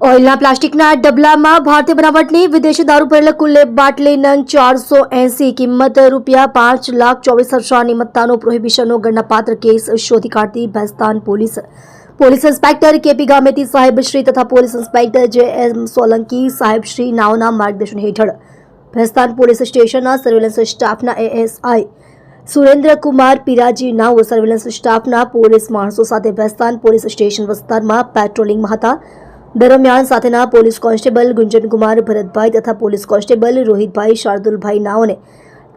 ઓઇલના પ્લાસ્ટિકના ડબલામાં ભારતીય બનાવટની વિદેશી દારૂ ભરેલ કુલ્લે બાટલી નંગ ચારસો એસી કિંમત રૂપિયા પાંચ લાખ ચોવીસ હજારની મત્તાનો પ્રોહિબિશનનો ગણનાપાત્ર કેસ શોધી કાઢતી Bhestan police. Police inspector K P Gameti સાહેબશ્રી તથા પોલીસ ઇન્સ્પેક્ટર જે એમ સોલંકી સાહેબશ્રી નાઓના માર્ગદર્શન હેઠળ ભેસ્તાન પોલીસ સ્ટેશનના સર્વેલન્સ સ્ટાફના એએસઆઈ સુરેન્દ્રકુમાર પિરાજી નાઓ સર્વેલન્સ સ્ટાફના પોલીસ માણસો સાથે ભેસ્તાન પોલીસ સ્ટેશન વિસ્તારમાં પેટ્રોલિંગમાં હતા. દરમિયાન સાથેના પોલીસ કોન્સ્ટેબલ ગુંજનકુમાર ભરતભાઈ તથા પોલીસ કોન્સ્ટેબલ રોહિતભાઈ શાર્દુલભાઈ નાઓને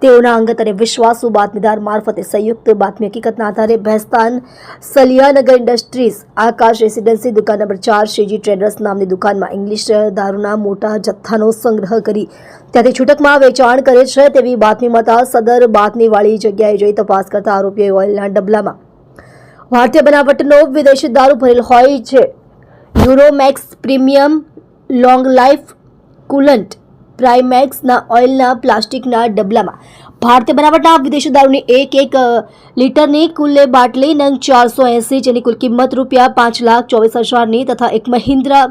તેઓના અંગત અને વિશ્વાસુ બાતમીદાર મારફતે સંયુક્ત બાતમી હકીકતના આધારે ભેસ્તાન સલિયાનગર ઇન્ડસ્ટ્રીઝ આકાશ રેસિડેન્સી દુકાન નંબર ચાર શ્રીજી ટ્રેડર્સ નામની દુકાનમાં ઇંગ્લિશ દારૂના મોટા જથ્થાનો સંગ્રહ કરી ત્યાંથી છૂટકમાં વેચાણ કરે છે તેવી બાતમી મળતા સદર બાતમીવાળી જગ્યાએ જઈ તપાસ કરતા આરોપીઓએ ઓઇલના ડબલામાં ભારતીય બનાવટનો વિદેશી દારૂ ભરેલ હોય છે. Euromax premium long life coolant પ્રાઇમેક્સના ઓઇલના, પ્લાસ્ટિકના ડબલામાં. ભારતીય બનાવટના વિદેશી દારૂની એક એક લીટરની કુલ્લે બાટલી નંગ ચારસો એંસી, જેની કુલ કિંમત રૂપિયા પાંચ લાખ ચોવીસ હજારની તથા એક મહિન્દ્રા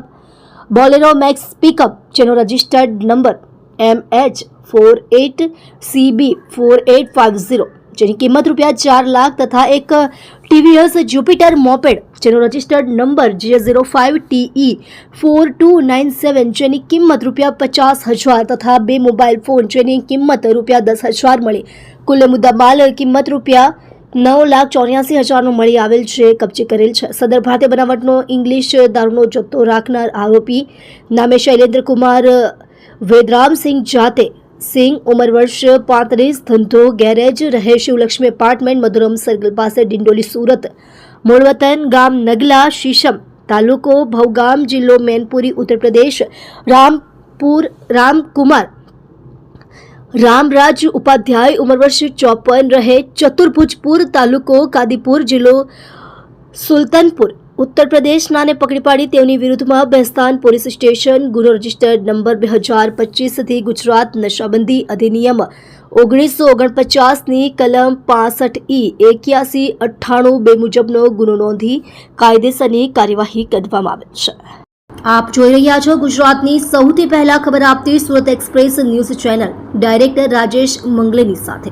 બોલેરો મેક્સ પિકઅપ, જેનો registered number M H four eight CB four eight five zero, જેની કિંમત રૂપિયા ચાર લાખ તથા એક ટીવીએસ જ્યુપિટર મોપેડ, જેનો registered number J zero five TE four two nine seven, જેની કિંમત રૂપિયા પચાસ હજાર તથા બે મોબાઈલ ફોન, જેની કિંમત રૂપિયા દસ હજાર મળી. કુલ મુદ્દા માલ કિંમત રૂપિયા નવ લાખ ચોર્યાસી હજારનો મળી આવેલ છે, કબજે કરેલ છે. સદર ભારતીય બનાવટનો ઇંગ્લિશ દારૂનો જથ્થો રાખનાર આરોપી નામે શૈલેન્દ્ર કુમાર વેદરામસિંહ જાતે સિંહ ઉંમર વર્ષ પાંત્રીસ ધંધો ગેરેજ રહે શિવલક્ષ્મી એપાર્ટમેન્ટ મધુરમ સર્કલ પાસે ડિંડોલી સુરત મૂળ વતન ગામ નગલા શીશમ તાલુકો ભવગામ જિલ્લો મેનપુરી ઉત્તર પ્રદેશ રામપુર રામકુમાર રામરાજ ઉપાધ્યાય ઉંમર વર્ષ ચોપન રહે ચતુર્ભુજપુર તાલુકો કાદીપુર જિલ્લો સુલતાનપુર ઉત્તર પ્રદેશનાને પકડી પાડી તેઓની વિરુદ્ધમાં બેસ્તાન પોલીસ સ્ટેશન, ગુનો રજિસ્ટર્ડ નંબર બે હજાર પચીસથી ગુજરાત નશાબંધી અધિનિયમ ઓગણીસો ઓગણપચાસની કલમ પાસઠ ઈ એક્યાસી અઠ્ઠાણું બે મુજબનો ગુનો નોંધી કાયદેસરની કાર્યવાહી કરવામાં આવેલ છે. આપ જોઈ રહ્યા છો ગુજરાતની સૌથી પહેલા ખબર આપતી Surat Express news channel. Director Rajesh મંગલેની સાથે.